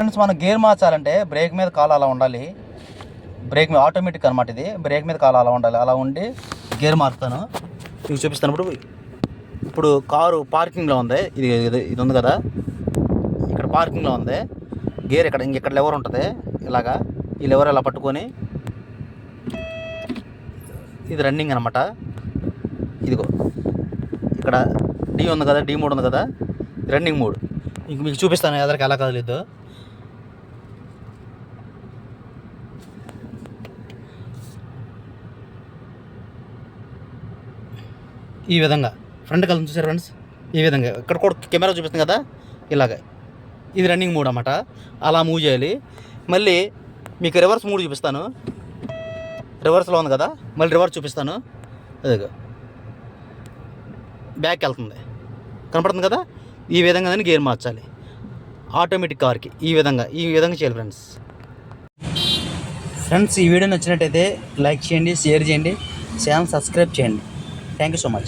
Friends మనం gear మార్చాలంటే break మీద కాలు అలా ఉండాలి. బ్రేక్ మీద ఆటోమేటిక్ అనమాట ఇది. బ్రేక్ మీద కాలు అలా ఉండాలి. అలా ఉండి గేర్ మారుతాను మీకు చూపిస్తాను ఇప్పుడు. ఇప్పుడు కారు పార్కింగ్లో ఉంది. ఇది ఇది ఇది ఉంది కదా. ఇక్కడ పార్కింగ్లో ఉంది. గేర్ ఇక్కడ ఇంకెక్కడ లెవర్ ఉంటుంది. ఇలాగా. ఈ లెవర్ ఇలా పట్టుకొని ఇది రన్నింగ్ అనమాట ఇదిగో. ఇక్కడ డి ఉంది కదా. డి మూడు ఉంది కదా. రన్నింగ్ మూడు ఇంక మీకు చూపిస్తాను. ఎదరికి ఎలా కదలేదు ఈ విధంగా. ఫ్రంట్ కలిసి చూసారు ఫ్రెండ్స్ ఈ విధంగా. ఇక్కడ కూడా కెమెరా చూపిస్తుంది కదా? ఇలాగ. ఇది రన్నింగ్ మూడ్ అనమాట అలా మూవ్ చేయాలి. మళ్ళీ మీకు రివర్స్ మూడ్ చూపిస్తాను. రివర్స్లో ఉంది కదా? మళ్ళీ రివర్స్ చూపిస్తాను. అదిగో. బ్యాక్ వెళ్తుంది. కనపడుతుంది కదా? ఈ విధంగా గేర్ మార్చాలి. ఆటోమేటిక్ కార్కి ఈ విధంగా. ఈ విధంగా చేయాలి ఫ్రెండ్స్ ఫ్రెండ్స్ ఈ వీడియో నచ్చినట్టయితే లైక్ చేయండి షేర్ చేయండి ఛానల్ సబ్స్క్రైబ్ చేయండి. Thank you so much